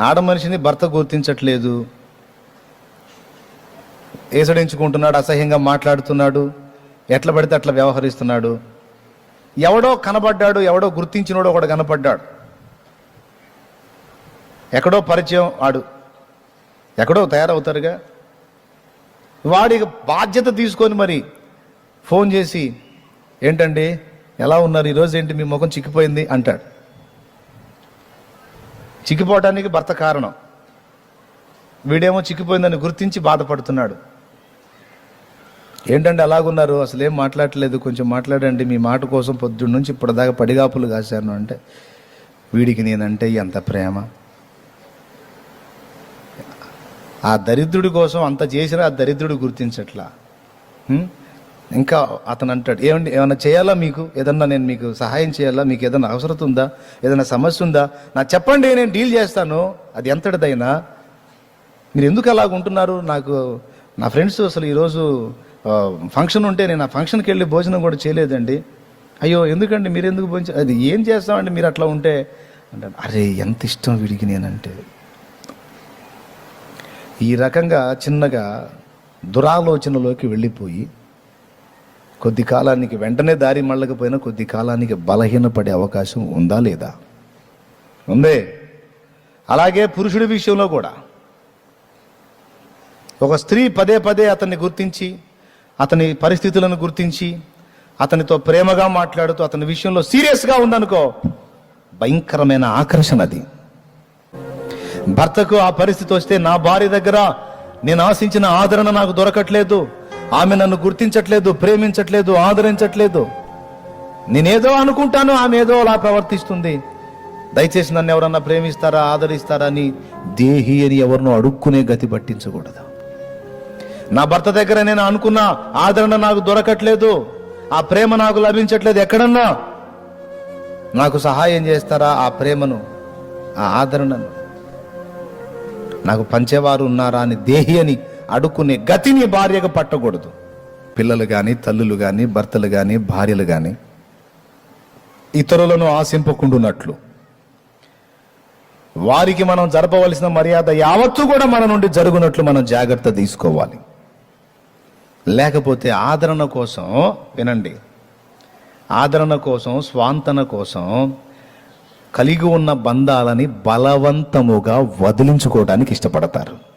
ఆడ మనిషిని భర్త గుర్తించట్లేదు. ఏసడించుకుంటున్నాడు అసహ్యంగా మాట్లాడుతున్నాడు ఎట్లా పడితే అట్లా వ్యవహరిస్తున్నాడు. ఎవడో కనబడ్డాడు ఎవడో గుర్తించినోడో ఒకడు కనపడ్డాడు. ఎక్కడో పరిచయం ఆడు. ఎక్కడో తయారవుతారుగా. వాడికి బాధ్యత తీసుకొని మరి ఫోన్ చేసి ఏంటండి? ఎలా ఉన్నారు? ఈరోజు ఏంటి మీ ముఖం చిక్కిపోయింది? అంటాడు. చిక్కిపోవటానికి భర్త కారణం. వీడేమో చిక్కిపోయిందని గుర్తించి బాధపడుతున్నాడు. ఏంటంటే అలాగున్నారు? అసలు ఏం మాట్లాడట్లేదు. కొంచెం మాట్లాడండి. మీ మాట కోసం పొద్దున్న నుంచి ఇప్పటిదాకా పడిగాపులు కాశాను అంటే వీడికి నేనంటే ఎంత ప్రేమ? ఆ దరిద్రుడి కోసం అంత చేసినా ఆ దరిద్రుడు గుర్తించట్లా. ఇంకా అతను అంటాడు ఏమండి ఏమైనా చేయాలా మీకు? ఏదన్నా నేను మీకు సహాయం చేయాలా? మీకు ఏదైనా అవసరం ఉందా? ఏదైనా సమస్య ఉందా? నా చెప్పండి నేను డీల్ చేస్తాను. అది ఎంతటిదైనా. మీరు ఎందుకు అలాగ ఉంటున్నారు? నాకు నా ఫ్రెండ్స్ అసలు ఈరోజు ఫంక్షన్ ఉంటే నేను ఆ ఫంక్షన్కి వెళ్ళి భోజనం కూడా చేయలేదండి. అయ్యో ఎందుకండి? మీరు ఎందుకు భోజనం అది ఏం చేస్తామండి మీరు అట్లా ఉంటే? అంటే అరే ఎంత ఇష్టం వీడికి నేనంటే. ఈ రకంగా చిన్నగా దురాలోచనలోకి వెళ్ళిపోయి కొద్ది కాలానికి వెంటనే దారి మళ్ళకపోయినా కొద్ది కాలానికి బలహీనపడే అవకాశం ఉందా లేదా? ఉందే. అలాగే పురుషుడి విషయంలో కూడా. ఒక స్త్రీ పదే పదే అతన్ని గుర్తించి అతని పరిస్థితులను గుర్తించి అతనితో ప్రేమగా మాట్లాడుతూ అతని విషయంలో సీరియస్గా ఉందనుకో భయంకరమైన ఆకర్షణ అది. భర్తకు ఆ పరిస్థితి వస్తే నా భార్య దగ్గర నేను ఆశించిన ఆదరణ నాకు దొరకట్లేదు. ఆమె నన్ను గుర్తించట్లేదు ప్రేమించట్లేదు ఆదరించట్లేదు. నేనేదో అనుకుంటాను ఆమె ఏదో అలా ప్రవర్తిస్తుంది. దయచేసి నన్ను ఎవరన్నా ప్రేమిస్తారా ఆదరిస్తారా అని దేహి అని ఎవరినో అడుక్కునే గతి పట్టించకూడదు. నా భర్త దగ్గర నేను అనుకున్న ఆదరణ నాకు దొరకట్లేదు ఆ ప్రేమ నాకు లభించట్లేదు ఎక్కడన్నా. నాకు సహాయం చేస్తారా ఆ ప్రేమను ఆ ఆదరణను? నాకు పంచేవారు ఉన్నారా అని దేహి అని అడుక్కునే గతిని భార్యగా పట్టకూడదు. పిల్లలు కానీ తల్లులు కానీ భర్తలు కానీ భార్యలు కానీ ఇతరులను ఆశింపకుండునట్లు. వారికి మనం జరపవలసిన మర్యాద యావత్తు కూడా మన నుండి జరుగునట్లు మనం జాగ్రత్త తీసుకోవాలి. లేకపోతే ఆదరణ కోసం వినండి ఆదరణ కోసం స్వాంతన కోసం కలిగి ఉన్న బంధాలని బలవంతముగా వదిలించుకోవడానికి ఇష్టపడతారు.